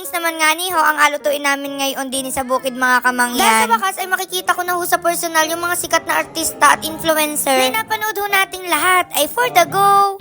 wings naman nga ni ho, ang alutuin namin ngayon din sa bukid mga kamangyan. Dahil sa wakas ay makikita ko na ho sa personal yung mga sikat na artista at influencer. Na napanood ho nating lahat ay for the go.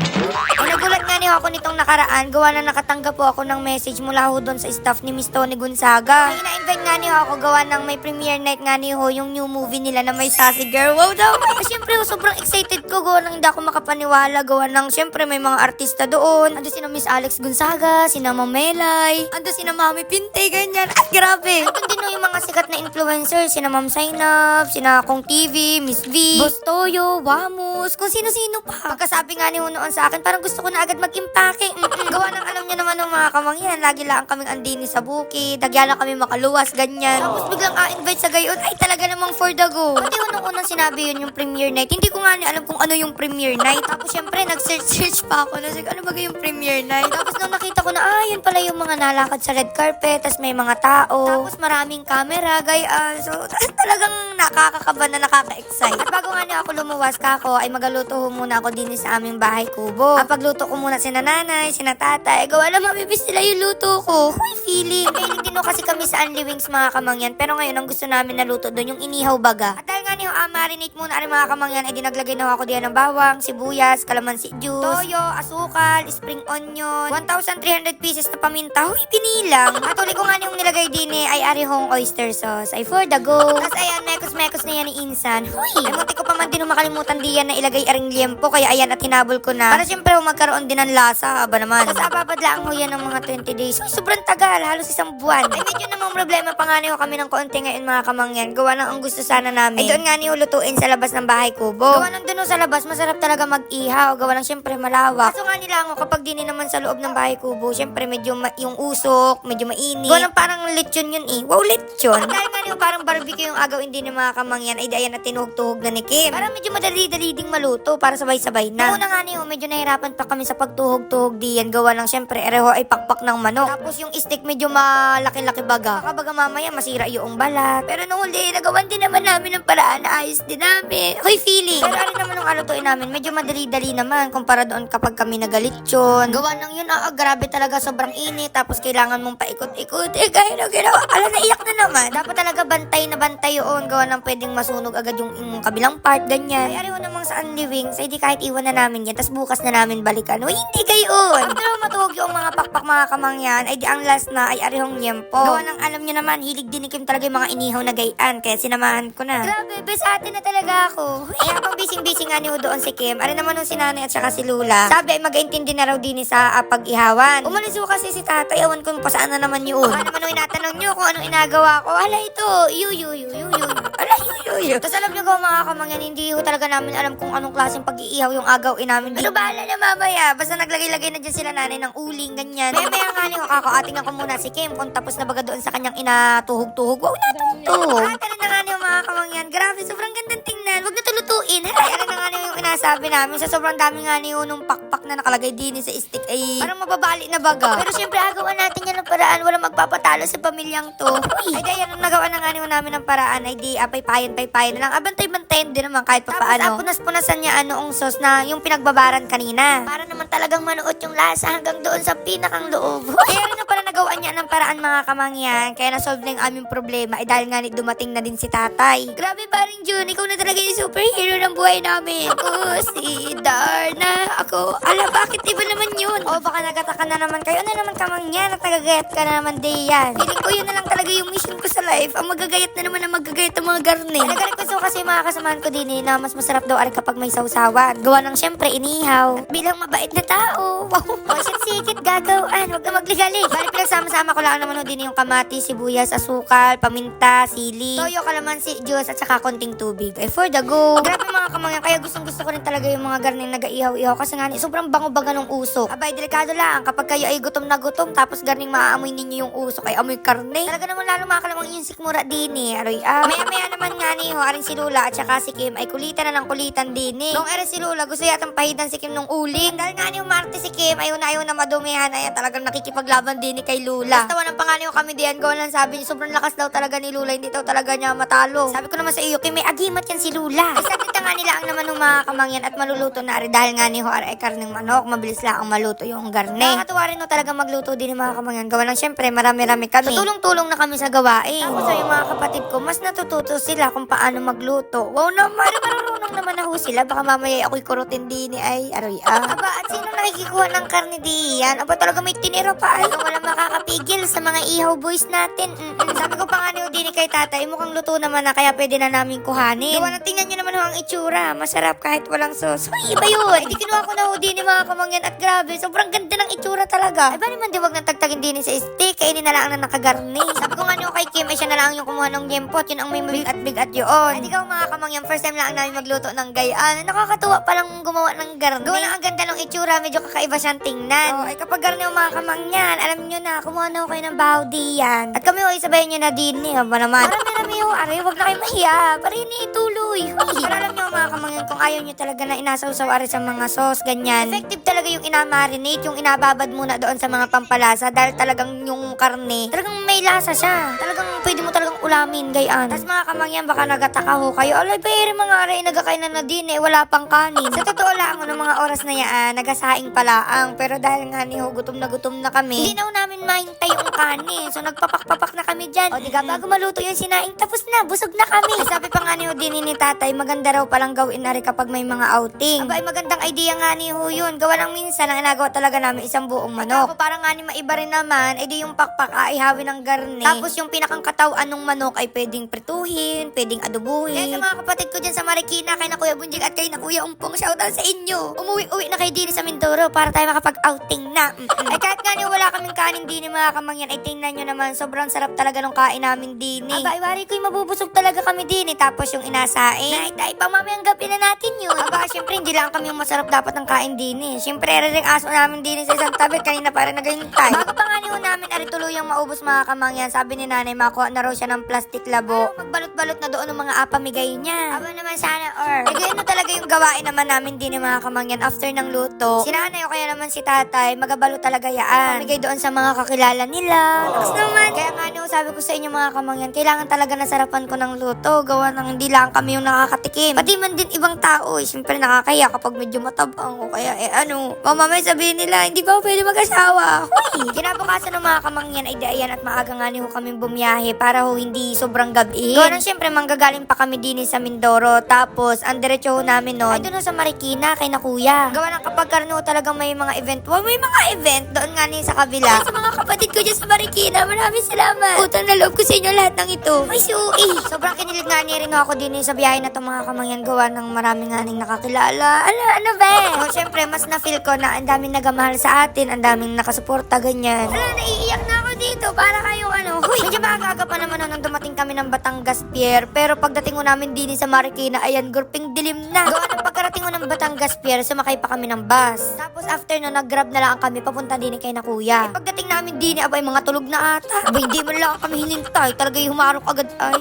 Ay nagulat nga ni ho ako nitong nakaraan, gawa na nakatanggap po ako ng message mula ho doon sa staff ni Miss Tony Gonzaga. Ay ina-invite nga ni ho ako gawa ng may premiere night nga ni ho yung new movie nila na may sassy girl. Wow daw! Ay, syempre ho, sobrang excited ko gawa ng hindi ako makapaniwala gawa ng syempre may mga artista doon. Ando sina Miss Alex Gonzaga, sina Mamelay, ando sina Mami Pinte, ganyan. At grabe! Ando din ho yung mga sikat na influencer, sina Ma'am Zainab, sina Kong TV, Miss V, Boss Toyo, Wamos, kung sino-sino pa. Pagkasabi nga ni ho noon sa akin, parang gusto ko na agad mag-impake. Mm-mm. Gawa ng alam niya naman ng mga kamangyan, lagi lang kaming andini sa bukid, nagyan na kami makaluwas, ganyan. Tapos biglang a-invite sa gayon, ay talaga namang for the go. Pati ho nung unang sinabi yun yung premiere night, hindi ko nga ni alam kung ano yung premiere night. Tapos syempre, nag-search-search pa ako. Nasig, ano ba yung premiere night? Tapos nung nakita ko na, ah, yun pala yung mga nalakad sa red carpet, tapos may mga tao. Tapos maraming camera, gayaan. So, talagang nakakakaba na nakaka-excite. At bago nga niya ako lumuwas ka ako, ay magaluto muna ako din sa aming bahay kubo. Ang pagluto ko muna sina nanay, sina tatay, gawa na mabibis nila yung luto ko. Huy, feeling. Mahilig din kasi kami sa Unli Wings mga kamangyan, pero ngayon ang gusto namin na luto doon yung inihaw baga. At nga niyo, ah, marinate muna ang mga kamangyan, ay dinaglagay na ako diyan ng bawang, sibuyas, kalamansi juice, toyo, asukal, spring onion, 1,300 pieces na paminta. Huy, pinilang. At uli ko nga niyong nilagay din eh, ay arihong oyster sauce. Ay for the go. Tapos ayan, mekos-mekos na yan ni Insan. Huy, ay munti ko pa man din makalimutan diyan na ilagay aring liempo, kaya ayan at hinabol ko na. Para siyempre ho, magkaroon din ng lasa, aba naman. Tapos ababadlaan ho yan ng mga 20 days. Huy, sobrang tagal, halos isang buwan. Ay medyo namang problema pa nga niyo kami ng konti ngayon mga kamangyan. Gawa ng ang gusto sana namin. Ay doon nga niyo lutuin sa labas ng bahay kubo. Gawa ng doon sa labas, masarap talaga mag-ihaw. Gawa ng siyempre malawak. Kaso nga nila ako kapag dini naman sa loob ng bahay kubo, siyempre medyo yung usok, medyo mainit. Gawa ng parang lechon yun eh. Wow, lechon. At dahil nga niyo parang barbecue yung agawin din ng mga kamangyan, ay dayan na tinuhog-tuhog na ni Kim. Parang medyo madali-dali ding maluto para sabay-sabay na. Una nga niyo, medyo nahirapan pa kami sa pagtuhog-tuhog diyan. Gawa ng siyempre, ereho ay pakpak ng manok. Tapos yung steak medyo malaki-laki baga. Baka baga mamaya masira yung balat. Pero nung huli, nagawan din naman namin ng paraan na ayos din namin. Hoy, feeling. Pero naman nung alutuin namin, medyo madali-dali naman kumpara doon kapag kami nagalitsyon. Gawa ng yun, ah, grabe talaga sobrang init. Tapos kailangan mong paikot-ikot. Eh, gaya na ginawa. Ala, naiyak na naman. Dapat talaga bantay na bantay yun. Gawa ng pwedeng masunog agad yung, yung kabilang part, ganyan. Ay, ariwan namang sa Unli Wings, ay di kahit iwan na namin yan. Tapos bukas na namin balikan. Uy, hindi gayon. After matuhog yung mga pakpak mga kamangyan, ay di ang last na ay arihong yempo. Gawa ng alam nyo naman, hilig din ni Kim talaga yung mga inihaw na gayan. Kaya sinamahan ko na. Grabe, bes ate na talaga ako. Ay, habang bising-bising nga niyo doon si Kim, ano naman nung si nanay at saka si Lula, sabi ay mag-intindi na raw din sa uh, pag-ihawan. Umalis ko kasi si tatay, awan ko pa saan na naman yun. Ano naman nung inatanong nyo kung anong inagawa ko, ala ito, yu yu yu yu yu. Ala yu yu yu. Tapos alam nyo ko mga kamangyan, hindi ho talaga namin alam kung anong klaseng pag-iihaw yung agawin namin. Pero bahala na mamaya, basta naglagay-lagay na dyan sila nanay ng uling, ganyan. Maya maya nga niyo, kako, ating ako muna si Kim kung tapos na baga doon sa kanyang inatuhog-tuhog. Wow, natuhog. At ano na nga niyo mga kamangyan, grabe, sobrang gandang tingnan. Huwag na tulutuin. Ay, ano na nga niyo yung inasabi namin. Sa sobrang dami nga niyo nung pakpak na nakalagay din sa stick ay parang mababali na baga. Pero syempre, agawan natin yan ng paraan. Walang magpapatalo sa pamilyang to. Ay dahil nung nagawa na nga namin ng paraan ay di apay payan pay payan na lang. Abantay-bantayan din naman kahit pa paano. Tapos punas-punasan niya ano ang sauce na yung pinagbabaran kanina. Para naman talagang manuot yung lasa hanggang doon sa pinakang loob. Kaya rin nagawa niya ng paraan mga kamangyan. Kaya na-solve na yung aming problema. Ay dahil nga ni- dumating na din si tatay. Grabe paring June, ikaw na talaga yung superhero ng buhay namin. Ako si Darna. Ako, ala bakit iba naman yun? O baka nagataka na naman kayo. Ano naman kamangyan at nagagayat ka na naman Dayan. Feeling ko yun na lang talaga yung mission ko sa life. Ang magagayat na naman ang magagayat ng mga garne. Nagarequest ko kasi mga kasamahan ko din eh, na mas masarap daw ari kapag may sausawan. Gawa ng syempre inihaw. Bilang mabait na tao. Wow. O sikit gagawin. Huwag na magligali. Bali pinagsama-sama ko lang naman din yung kamati, sibuyas, asukal, paminta, sili, toyo, kalamansi, juice, at saka konting tubig. Ay for the go. Grabe mga kamangyan. Kaya gustong gusto ko rin talaga yung mga garneng nag-ihaw-ihaw. Kasi nga sobrang bango-baga ng usok. Abay, delikado lang. Kapag kayo ay gutom na gutom, tapos garning maaamoy ninyo yung usok, ay amoy karne. Talaga naman lalo mga kalamang yung sikmura din eh. Aroy, ah. Maya-maya naman nga ni, ho, aring si Lula at saka si Kim ay kulitan na ng kulitan din eh. Nung ere si Lula, gusto yatang pahidan si Kim nung uling. Dahil nga ni, umarte si Kim, ayaw na ayaw na madumihan. Ayan, talagang nakikipaglaban din ni kay Lula. Basta walang panganiw kami diyan. Gawa lang sabi niya, sobrang lakas daw talaga ni Lula. Hindi daw talaga niya matalo. Sabi ko naman sa iyo, Kim, may agimat yan si Lula. Ay, sabi ta nga nila ang naman ng mga kamangyan at maluluto na rin dahil nga ni Hoar ay karning manok. Mabilis lang ang maluto yung garne. Nakakatuwa rin no talaga magluto din ng mga kamangyan. Gawa lang syempre marami-rami kami. So tulong-tulong na kami sa gawain. Tapos ay yung mga kapatid ko, mas natututo sila kung paano magluto. Wow naman, marunong naman na ho sila. Baka mamaya ako'y kurutin din eh, ay aroy ah. Aba, at sino nakikikuha ng karne diyan? Aba talaga may tinira pa ay. Wala makakapigil sa mga ihaw boys natin. Mm-mm. Sabi ko pa nga ni Udini kay tatay, mukhang luto naman na kaya pwede na namin kuhanin. Gawa na tingnan nyo naman ho ang itsura. Masarap kahit walang sauce. Uy, iba yun. Ay, di kinuha ko na Udini mga kamangyan at grabe. Sobrang ganda ng itsura talaga. Ay, ba naman di wag nang tagtagin din sa steak. Kainin na lang ang nakagarni. Sabi ko nga ni kay Kim, ay siya na lang yung kumuha ng yempot. Yun ang may bigat-bigat yun. Ay, di ka mga kamangyan. First time lang namin magluto ng gayaan. Nakakatuwa palang gumawa ng garni. Gawa na ang ganda ng itsura. Medyo kakaiba siyang tingnan. Oh, ay kapag garni yung mga kamangyan, alam nyo na, kumuha na ako kayo ng bahudi yan. At kami ho, isabayin nyo na din eh. Ba naman? Marami-rami ho, aray, wag na kayo mahiya. Parini, ituloy. Huy. Para alam nyo mga kamangyan, kung ayaw nyo talaga na inasaw-saw aray sa mga sauce, ganyan. Effective talaga yung inamarinate, yung inababad muna doon sa mga pampalasa dahil talagang yung karne, talagang may lasa siya. Talagang pwede mo talagang ulamin, gayaan. Tapos mga kamangyan, baka nagataka ho kayo. Alay, pero mga aray, nagakain na din eh, wala pang kanin. Sa totoo lang, ng mga oras na yan, nagasaing pala ang. Pero dahil nga ni ho, gutom na gutom na kami, hindi na ho namin mahintay yung kanin. So nagpapak-papak na kami dyan. O diga, bago maluto yung sinaing, tapos na, busog na kami. Ay, sabi pa nga ni ho din ni tatay, maganda raw palang gawin na rin kapag may mga outing. Aba, ay magandang idea nga ni ho yun. Gawa lang minsan, ang inagawa talaga namin isang buong manok. Tapos parang nga ni maiba rin naman, edi yung pakpak aihawin ng garne. Tapos yung pinakang katawan ng manok ay pwedeng prituhin, pwedeng adobuhin. Kaya sa mga kapatid ko dyan sa Marikina, kay na Kuya Bunjig at kay na Kuya Umpong, shoutout sa inyo. Umuwi-uwi na kayo din sa Mindoro para tayo makapag-outing na. Mm-mm. Ay kahit nga ni wala kaming kanin din mga kamangyan, ay tingnan nyo naman, sobrang sarap talaga nung kain namin din. Aba, ay wari ko'y mabubusog talaga kami din. Tapos yung inasaing, ay tayo pa mamayang gabi na natin yun. Aba, syempre hindi lang kami yung masarap dapat ng kain din eh. Syempre, rin aso namin din sa isang tabi, kanina para nagayuntay. Bago pa nga ni namin, ari tuluyang maubos mga kamangyan, sabi ni nanay, makuha na raw siya ng plastic labo. Magbalot-balot na doon ng mga apamigay niya. Aba naman sana, or. Eh, ganyan na talaga yung gawain naman namin din ng mga kamangyan after ng luto. Si nanay o kaya naman si tatay, magabalo talaga yaan. Pamigay doon sa mga kakilala nila. Tapos naman, kaya nga no, sabi ko sa inyo mga kamangyan, kailangan talaga nasarapan ko ng luto. Gawa ng hindi lang kami yung nakakatikim. Pati man din ibang tao, eh. Siyempre nakakaya kapag medyo matabang o kaya eh ano, mamamay sabihin nila, hindi ba ako pwede mag-asawa? Huy! Kinabukasan ng mga kamangyan ay dayan at maaga nga ni ho kaming bumiyahe para ho hindi sobrang gabi. Gawa ng siyempre manggagaling pa kami din sa Mindoro. Tapos, ang diretso ho namin nun, ay doon sa Marikina kay na kuya. Gawa ng kapag karno talagang may mga event. Well, may mga event doon nga ni sa kabila. Ay, sa mga kapatid ko dyan sa Marikina, maraming salamat. Utang na loob ko sa inyo lahat ng ito. Ay, su'i. Sobrang kinilig nga ni rin ako din eh, sa biyahe na to mga kamangyan gawa ng marami nga ning nakakilala. Ano, ano ba? So, syempre, mas na-feel ko na ang daming nagamahal sa atin, ang daming nakasuporta, ganyan. Wala, naiiyak na ako dito. Para kayong ano, huy. Medyo maaga pa naman nung dumating kami ng Batangas Pier. Pero pagdating ko namin din sa Marikina, ayan, gurping dilim na. Gawa ng pagkarating ko ng Batangas Pier, sumakay pa kami ng bus. Tapos after no, nag-grab na lang kami papunta din kay na kuya. Eh, pagdating namin din, abay, mga tulog na ata. Abay, hindi mo lang kami hinintay. Talaga yung humarok agad ay.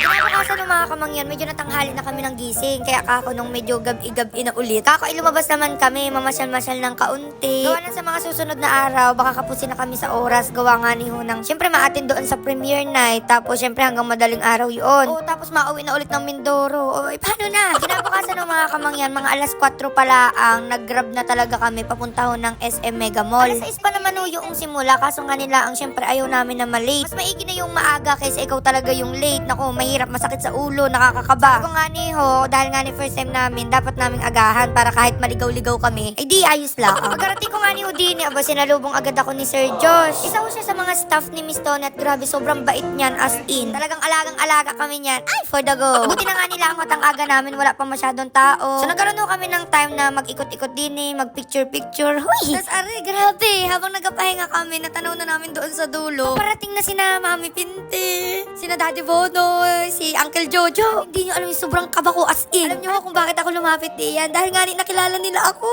Kinabukasan ng mga kamangyan, medyo natanghali na kami ng gising. Kaya kako nung medyo gabi-gabi na ulit. Kako ay lumabas naman kami, mamasyal-masyal ng kaunti. Gawa na sa mga susunod na araw, baka kapusin na kami sa oras. Gawa nga ni Hunang. Siyempre, maatin doon sa premiere night. Tapos, siyempre, hanggang madaling araw yun. O, tapos mauwi na ulit ng Mindoro. O, eh, paano na? Kinabukasan ng mga kamangyan, mga alas 4 pala ang nag-grab na talaga kami papunta ho ng SM Mega Mall. Alas 6 pa naman ho yung simula. Kaso nga nila, ang siyempre ayaw namin na malate. Mas maigi na yung maaga kaysa ikaw talaga yung late. Naku, mahirap, masakit sa ulo, nakakakaba. Kung nga ni ho, dahil nga ni first time namin, dapat naming agahan para kahit maligaw-ligaw kami, ay di ayos lang. Pagkarating ko nga ni Houdini, aba sinalubong agad ako ni Sir Josh. Isa ho siya sa mga staff ni Miss Tony at grabe, sobrang bait niyan as in. Talagang alagang-alaga kami niyan. Ay, for the go. Buti na nga nila ang matang aga namin, wala pa masyadong tao. So nagkaroon kami ng time na mag-ikot-ikot din eh, mag-picture-picture. Huy! Tapos are, grabe, habang nagpapahinga kami, natanaw na namin doon sa dulo. Parating na sina Mami Pinti, sina Daddy Bonoy, si Uncle Jojo. Hindi nyo alam yung sobrang kaba ko as in. Alam nyo kung bakit ako lumapit diyan. Dahil nga nakilala nila ako.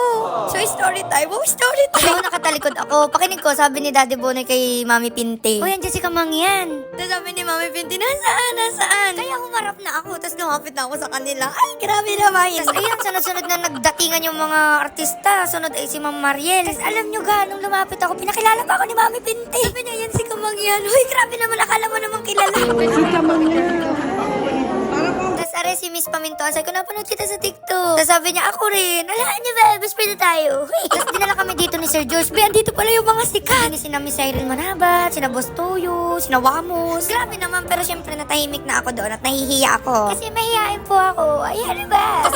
So, story time. Oh, story time. Ako nakatalikod ako. Pakinig ko, sabi ni Daddy Bonoy kay Mami Pinti. Uy, yan si Kamangyan. Tapos sabi ni Mami Pinti, nasaan, nasaan? Kaya humarap na ako. Tapos lumapit na ako sa kanila. Ay, grabe naman. Tapos ayun, sunod-sunod na nagdatingan yung mga artista. Sunod ay si Ma'am Mariel. Tapos alam nyo ga, nung lumapit ako, pinakilala pa ako ni Mami Pinti. Sabi niya, yan si Kamangyan. Uy, grabe naman, akala mo namang kilala. Tapos are, Are, si Miss Pamintuan, sabi ko, napanood kita sa TikTok. Tapos sabi niya, ako rin. Alaan niyo ba, friend na tayo. Tapos dinala kami dito ni Sir George. Be, andito pala yung mga sikat. Ni sina Miss Cyril Manabat, sina Boss Toyo, sina Wamos. Grabe naman, pero syempre natahimik na ako doon at nahihiya ako. Kasi mahihain po ako. Ayan ba?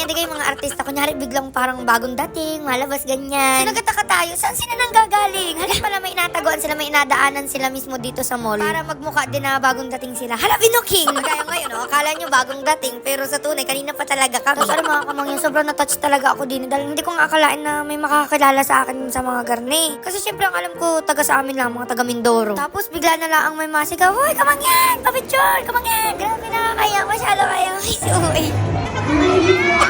Di kayo mga artista, kunyari biglang parang bagong dating, malabas ganyan. Sinagataka tayo, saan sila nang gagaling? Hala pala may inatagoan sila, may inadaanan sila mismo dito sa mall. Para magmukha din na bagong dating sila. Hala, binuking! Kaya ngayon, oh, akala nyo bagong dating, pero sa tunay, kanina pa talaga kami. Tapos alam mga kamangyan, sobrang na-touch talaga ako din dahil hindi ko nga akalain na may makakakilala sa akin sa mga garne. Kasi syempre ang alam ko, taga sa amin lang, mga taga Mindoro. Tapos bigla na lang ang may masigaw, Hoy, kamangyan! Papicture! Kamangyan! Grabe na kaya, masyado kaya. Uy,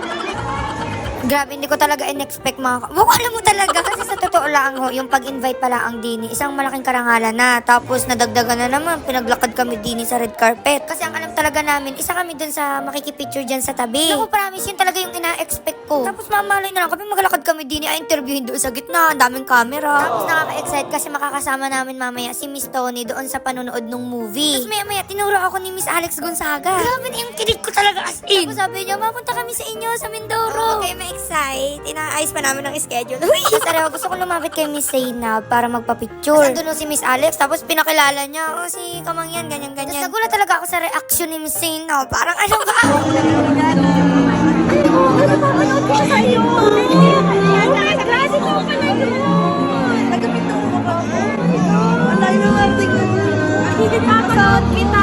Grabe, hindi ko talaga in-expect mga... alam mo talaga, kasi sa totoo lang ho, yung pag-invite pala ang Dini, isang malaking karangalan na. Tapos nadagdagan na naman, pinaglakad kami Dini sa red carpet. Kasi ang alam talaga namin, isa kami dun sa makikipicture dyan sa tabi. Ako promise, yun talaga yung ina-expect ko. Tapos mamalay na lang kami, maglakad kami Dini, ay interviewin doon sa gitna, ang daming camera. Tapos nakaka-excite kasi makakasama namin mamaya si Miss Tony doon sa panonood ng movie. Tapos maya maya, tinuro ako ni Miss Alex Gonzaga. Grabe yung kilig ko talaga as in. Tapos sabi niya, mapunta kami sa inyo, sa Mindoro. Okay, ma-excite. Inaayos pa namin ang schedule. Uy! Tapos alam, gusto ko lumapit kay Miss Zainab para magpa-picture. Tapos andun si Miss Alex, tapos pinakilala niya, oh, si Kamangyan, ganyan-ganyan. Tapos nagulat talaga ako sa reaction ni Miss Zainab. Parang ano ba? Takot kita!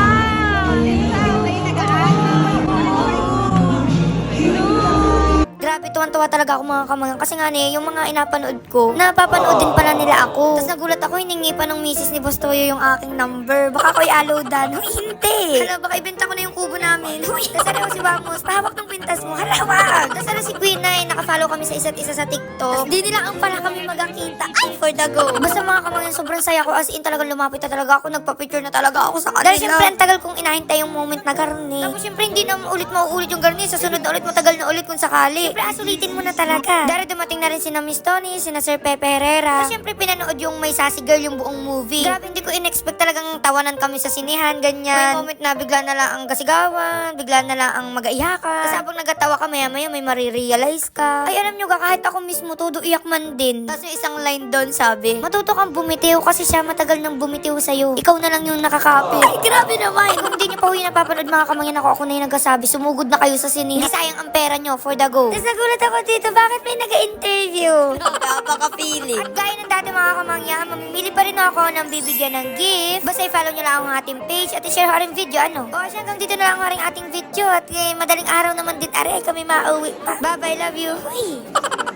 Tuwan-tuwa talaga ako mga kamangyan. Kasi nga ne, yung mga inapanood ko, napapanood din pala nila ako. Tapos nagulat ako, hiningi pa ng misis ni Boss Toyo yung aking number. Baka ako'y alodan. Huy, hindi. Hala, baka ibenta ko na yung kubo namin. Tapos ano si Vamos, pahawak ng pintas mo. Hala, wag. Tapos ano si Queen ay, nakafollow kami sa isa't isa sa TikTok. Di nila ang pala kami magkakita. Ay, for the go. Basta mga kamangyan, sobrang saya ko. As in, talagang lumapit na talaga ako. Nagpa-picture na talaga ako sa kanila. Dahil syempre, ang tagal kong inahintay yung moment na garni. Tapos syempre, hindi na ulit mauulit yung garni. Sa sunod na ulit, matagal na ulit kung sakali. Syempre, asulitin mo na talaga. Dahil dumating na rin sina Miss Tony, sina Sir Pepe Herrera. Tapos syempre, pinanood yung May Sassy Girl, yung buong movie. Grabe, hindi ko in-expect talagang tawanan kami sa sinihan, ganyan. May moment na bigla na lang ang kasigawan, bigla na lang ang mag-aiyakan. Tapos habang nagatawa ka, maya-maya may marirealize ka. Ay, alam nyo ka, kahit ako mismo, todo iyak man din. Tapos yung isang line doon, sabi, matuto kang bumitiw kasi siya matagal nang bumitiw sa'yo. Ikaw na lang yung nakakapit. Ay, grabe naman. Kung hindi niyo pa uwi napapanood mga kamangyan ako, ako na yung nagkasabi, sumugod na kayo sa sinihan. Hindi sayang ang pera nyo for the go. Tapos nagulat ako dito, bakit may nag-interview? Napaka-feeling. At gaya ng dati mga kamangyan, mamimili pa rin ako ng bibigyan ng gift. Basta i-follow nyo lang ang ating page at i-share ko rin video, ano? O, siya hanggang dito na lang ang ating video at eh, madaling araw naman din, are, kami mauwi pa. Bye-bye, love you. Uy.